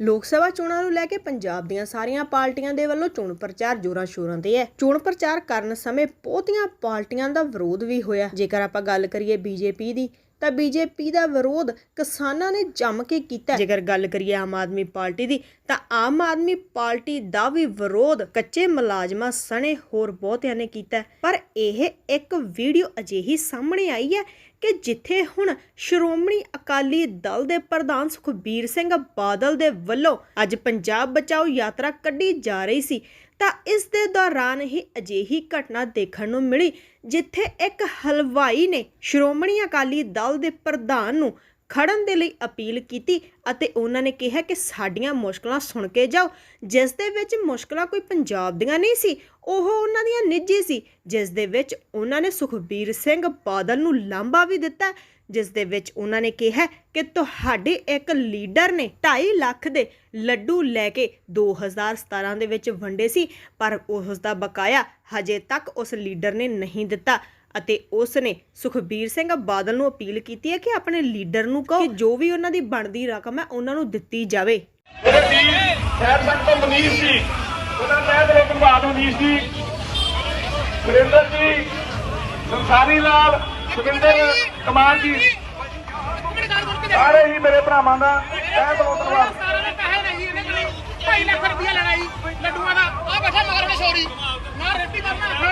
ਲੋਕ ਸਭਾ ਚੋਣਾਂ ਨੂੰ ਲੈ ਕੇ ਪੰਜਾਬ ਦੀਆਂ ਸਾਰੀਆਂ ਪਾਰਟੀਆਂ ਦੇ ਵੱਲੋਂ ਚੋਣ ਪ੍ਰਚਾਰ ਜ਼ੋਰਾਂ ਸ਼ੋਰਾਂ ਤੇ ਹੈ। ਚੋਣ ਪ੍ਰਚਾਰ ਕਰਨ ਸਮੇਂ ਬਹੁਤੀਆਂ ਪਾਰਟੀਆਂ ਦਾ ਵਿਰੋਧ ਵੀ ਹੋਇਆ। ਜੇਕਰ ਆਪਾਂ ਗੱਲ ਕਰੀਏ ਬੀਜੇਪੀ ਦੀ, ਤਾਂ ਬੀਜੇਪੀ ਦਾ ਵਿਰੋਧ ਕਿਸਾਨਾਂ ਨੇ ਜੰਮ ਕੇ ਕੀਤਾ ਜੇਕਰ ਗੱਲ ਕਰੀਏ ਆਮ ਆਦਮੀ ਪਾਰਟੀ ਦੀ, ਤਾਂ ਆਮ ਆਦਮੀ ਪਾਰਟੀ ਦਾ ਵੀ ਵਿਰੋਧ ਕੱਚੇ ਮੁਲਾਜ਼ਮਾਂ ਸਣੇ ਹੋਰ ਬਹੁਤਿਆਂ ਨੇ ਕੀਤਾ ਪਰ ਇਹ ਇੱਕ ਵੀਡੀਓ ਅਜਿਹੀ ਸਾਹਮਣੇ ਆਈ ਹੈ ਕਿ ਜਿੱਥੇ ਹੁਣ ਸ਼੍ਰੋਮਣੀ ਅਕਾਲੀ ਦਲ ਦੇ ਪ੍ਰਧਾਨ ਸੁਖਬੀਰ ਸਿੰਘ ਬਾਦਲ ਦੇ ਵੱਲੋਂ ਅੱਜ ਪੰਜਾਬ ਬਚਾਓ ਯਾਤਰਾ ਕੱਢੀ ਜਾ ਰਹੀ ਸੀ, ਤਾਂ ਇਸ ਦੇ ਦੌਰਾਨ ਹੀ ਅਜਿਹੀ ਘਟਨਾ ਦੇਖਣ ਨੂੰ ਮਿਲੀ, ਜਿੱਥੇ ਇੱਕ ਹਲਵਾਈ ਨੇ ਸ਼੍ਰੋਮਣੀ ਅਕਾਲੀ ਦਲ ਦੇ ਪ੍ਰਧਾਨ ਨੂੰ ਖੜਨ ਦੇ ਲਈ ਅਪੀਲ ਕੀਤੀ ਅਤੇ ਉਹਨਾਂ ਨੇ ਕਿਹਾ ਕਿ ਸਾਡੀਆਂ ਮੁਸ਼ਕਲਾਂ ਸੁਣ ਕੇ ਜਾਓ। ਜਿਸ ਦੇ ਵਿੱਚ ਮੁਸ਼ਕਲਾਂ ਕੋਈ ਪੰਜਾਬ ਦੀਆਂ ਨਹੀਂ ਸੀ, ਉਹ ਉਹਨਾਂ ਦੀਆਂ ਨਿੱਜੀ ਸੀ। ਜਿਸ ਦੇ ਵਿੱਚ ਉਹਨਾਂ ਨੇ ਸੁਖਬੀਰ ਸਿੰਘ ਬਾਦਲ ਨੂੰ ਲਾਂਭਾ ਵੀ ਦਿੱਤਾ। ਜਿਸ ਦੇ ਵਿੱਚ ਉਹਨਾਂ ਨੇ ਕਿਹਾ ਕਿ ਤੁਹਾਡੇ ਇੱਕ ਲੀਡਰ ਨੇ 2.5 ਲੱਖ ਦੇ ਲੱਡੂ ਲੈ ਕੇ 2017 ਦੇ ਵਿੱਚ ਵੰਡੇ ਸੀ, ਪਰ ਉਸ ਦਾ ਬਕਾਇਆ ਹਜੇ ਤੱਕ ਉਸ ਲੀਡਰ ਨੇ ਨਹੀਂ ਦਿੱਤਾ। ਅਤੇ ਉਸ ਨੇ ਸੁਖਬੀਰ ਸਿੰਘ ਬਾਦਲ ਨੂੰ ਅਪੀਲ ਕੀਤੀ ਹੈ ਕਿ ਆਪਣੇ ਲੀਡਰ ਨੂੰ ਕਹੋ ਕਿ ਜੋ ਵੀ ਉਹਨਾਂ ਦੀ ਬਣਦੀ ਰਕਮ ਹੈ ਉਹਨਾਂ ਨੂੰ ਦਿੱਤੀ ਜਾਵੇ। ਮੇਰੇ ਵੀਰ ਸ਼ਹਿਰ ਸੰਤ ਤੋਂ ਮਨੀਸ਼ ਜੀ ਉਹਨਾਂ ਮੈਂ ਦੇ ਪ੍ਰਭਾਤ ਮਨੀਸ਼ ਜੀ। ਸੁਰਿੰਦਰ ਜੀ ਸੰਸਾਰੀ ਲਾਲ ਸੁਖਿੰਦਰ ਕੁਮਾਰ ਜੀ। ਸਾਰੇ ਹੀ ਮੇਰੇ ਭਰਾਵਾਂ ਦਾ ਤਹਿ ਦਿਲੋਂ ਧੰਨਵਾਦ। ਸਾਰਿਆਂ ਨੇ ਪੈਸੇ ਨਹੀਂ ਇਹਨੇ ਕੋਲ 2 ਲੱਖ ਰੁਪਇਆ ਲੈਣਾ ਜੀ ਲੱਡੂਆਂ ਦਾ। ਆ ਬੈਠਾ ਮਗਰ ਨੇ ਛੋਰੀ ਨਾ ਰੋਟੀ ਕਰਨਾ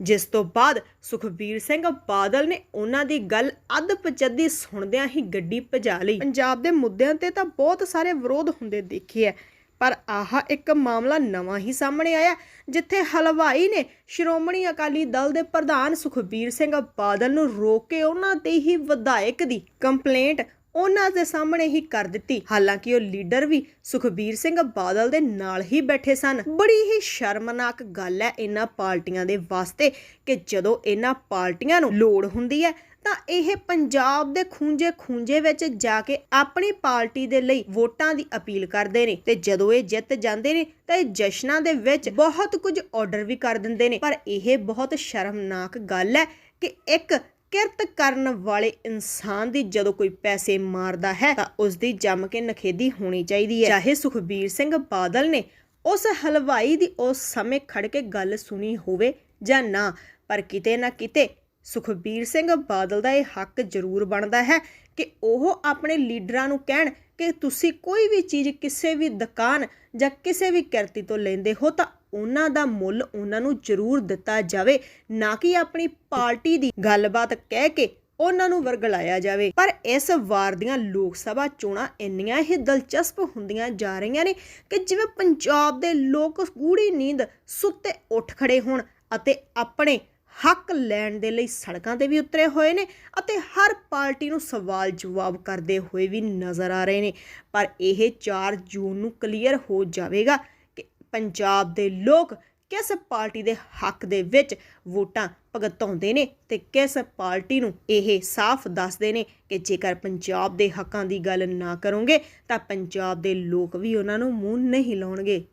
ਜਿਸ ਤੋਂ ਬਾਅਦ ਸੁਖਬੀਰ ਸਿੰਘ ਬਾਦਲ ਨੇ ਉਹਨਾਂ ਦੀ ਗੱਲ ਅੱਧ ਪਚੱਦੀ ਸੁਣਦਿਆਂ ਹੀ ਗੱਡੀ ਭਜਾ ਲਈ। ਪੰਜਾਬ ਦੇ ਮੁੱਦਿਆਂ ਤੇ ਤਾਂ ਬਹੁਤ ਸਾਰੇ ਵਿਰੋਧ ਹੁੰਦੇ ਦੇਖੇ ਐ, ਪਰ ਆਹ ਇੱਕ ਮਾਮਲਾ ਨਵਾਂ ਹੀ ਸਾਹਮਣੇ ਆਇਆ, ਜਿੱਥੇ ਹਲਵਾਈ ਨੇ ਸ਼੍ਰੋਮਣੀ ਅਕਾਲੀ ਦਲ ਦੇ ਪ੍ਰਧਾਨ ਸੁਖਬੀਰ ਸਿੰਘ ਬਾਦਲ ਨੂੰ ਰੋਕ ਕੇ ਉਹਨਾਂ ਤੇ ਹੀ ਵਿਧਾਇਕ ਦੀ ਕੰਪਲੇਂਟ ਉਹਨਾਂ ਦੇ ਸਾਹਮਣੇ ਹੀ ਕਰ ਦਿੱਤੀ। ਹਾਲਾਂਕਿ ਉਹ ਲੀਡਰ ਵੀ ਸੁਖਬੀਰ ਸਿੰਘ ਬਾਦਲ ਦੇ ਨਾਲ ਹੀ ਬੈਠੇ ਸਨ। ਬੜੀ ਹੀ ਸ਼ਰਮਨਾਕ ਗੱਲ ਹੈ ਇਹਨਾਂ ਪਾਰਟੀਆਂ ਦੇ ਵਾਸਤੇ ਕਿ ਜਦੋਂ ਇਹਨਾਂ ਪਾਰਟੀਆਂ ਨੂੰ ਲੋੜ ਹੁੰਦੀ ਹੈ, ਤਾਂ ਇਹ ਪੰਜਾਬ ਦੇ ਖੂੰਜੇ ਖੂੰਜੇ ਵਿੱਚ ਜਾ ਕੇ ਆਪਣੀ ਪਾਰਟੀ ਦੇ ਲਈ ਵੋਟਾਂ ਦੀ ਅਪੀਲ ਕਰਦੇ ਨੇ। ਤੇ ਜਦੋਂ ਇਹ ਜਿੱਤ ਜਾਂਦੇ ਨੇ, ਤਾਂ ਇਹ ਜਸ਼ਨਾਂ ਦੇ ਵਿੱਚ ਬਹੁਤ ਕੁਝ ਆਰਡਰ ਵੀ ਕਰ ਦਿੰਦੇ ਨੇ। ਪਰ ਇਹ ਬਹੁਤ ਸ਼ਰਮਨਾਕ ਗੱਲ ਹੈ ਕਿ ਇੱਕ ਕਿਰਤ ਕਰਨ ਵਾਲੇ ਇਨਸਾਨ ਦੀ ਜਦੋਂ ਕੋਈ ਪੈਸੇ ਮਾਰਦਾ ਹੈ ਤਾਂ ਉਸ ਦੀ ਜੰਮ ਕੇ ਨਖੇਦੀ ਹੋਣੀ ਚਾਹੀਦੀ ਹੈ। ਚਾਹੇ ਸੁਖਬੀਰ ਸਿੰਘ ਬਾਦਲ ਨੇ ਉਸ ਹਲਵਾਈ ਦੀ ਉਸ ਸਮੇਂ ਖੜ ਕੇ ਗੱਲ ਸੁਣੀ ਹੋਵੇ ਜਾਂ ਨਾ, ਪਰ ਕਿਤੇ ਨਾ ਕਿਤੇ ਸੁਖਬੀਰ ਸਿੰਘ ਬਾਦਲ ਦਾ ਇਹ ਹੱਕ ਜ਼ਰੂਰ ਬਣਦਾ ਹੈ ਕਿ ਉਹ ਆਪਣੇ ਲੀਡਰਾਂ ਨੂੰ ਕਹਿਣ ਕਿ ਤੁਸੀਂ ਕੋਈ ਵੀ ਚੀਜ਼ ਕਿਸੇ ਵੀ ਦੁਕਾਨ ਜਾਂ ਕਿਸੇ ਵੀ ਕਿਰਤੀ ਤੋਂ ਲੈਂਦੇ ਹੋ ਤਾਂ ਉਹਨਾਂ ਦਾ ਮੁੱਲ ਉਹਨਾਂ ਨੂੰ ਜ਼ਰੂਰ ਦਿੱਤਾ ਜਾਵੇ, ਨਾ ਕਿ ਆਪਣੀ ਪਾਰਟੀ ਦੀ ਗੱਲਬਾਤ ਕਹਿ ਕੇ ਉਹਨਾਂ ਨੂੰ ਵਰਗਲਾਇਆ ਜਾਵੇ। ਪਰ ਇਸ ਵਾਰ ਦੀਆਂ ਲੋਕ ਸਭਾ ਚੋਣਾਂ ਇੰਨੀਆਂ ਹੀ ਦਿਲਚਸਪ ਹੁੰਦੀਆਂ ਜਾ ਰਹੀਆਂ ਨੇ ਕਿ ਜਿਵੇਂ ਪੰਜਾਬ ਦੇ ਲੋਕ ਗੂੜੀ ਨੀਂਦ ਸੁੱਤੇ ਉੱਠ ਖੜੇ ਹੋਣ ਅਤੇ ਆਪਣੇ ਹੱਕ ਲੈਣ ਦੇ ਲਈ ਸੜਕਾਂ ਤੇ ਵੀ ਉਤਰੇ ਹੋਏ ਨੇ ਅਤੇ ਹਰ ਪਾਰਟੀ ਨੂੰ ਸਵਾਲ ਜਵਾਬ ਕਰਦੇ ਹੋਏ ਵੀ ਨਜ਼ਰ ਆ ਰਹੇ ਨੇ। ਪਰ ਇਹ 4 ਜੂਨ ਨੂੰ ਕਲੀਅਰ ਹੋ ਜਾਵੇਗਾ ਕਿ ਪੰਜਾਬ ਦੇ ਲੋਕ ਕਿਸ ਪਾਰਟੀ ਦੇ ਹੱਕ ਦੇ ਵਿੱਚ ਵੋਟਾਂ ਭਗਤਾਉਂਦੇ ਨੇ ਤੇ ਕਿਸ ਪਾਰਟੀ ਨੂੰ ਇਹ ਸਾਫ਼ ਦੱਸਦੇ ਨੇ ਕਿ ਜੇਕਰ ਪੰਜਾਬ ਦੇ ਹੱਕਾਂ ਦੀ ਗੱਲ ਨਾ ਕਰੋਗੇ ਤਾਂ ਪੰਜਾਬ ਦੇ ਲੋਕ ਵੀ ਉਹਨਾਂ ਨੂੰ ਮੂੰਹ ਨਹੀਂ ਲਾਉਣਗੇ।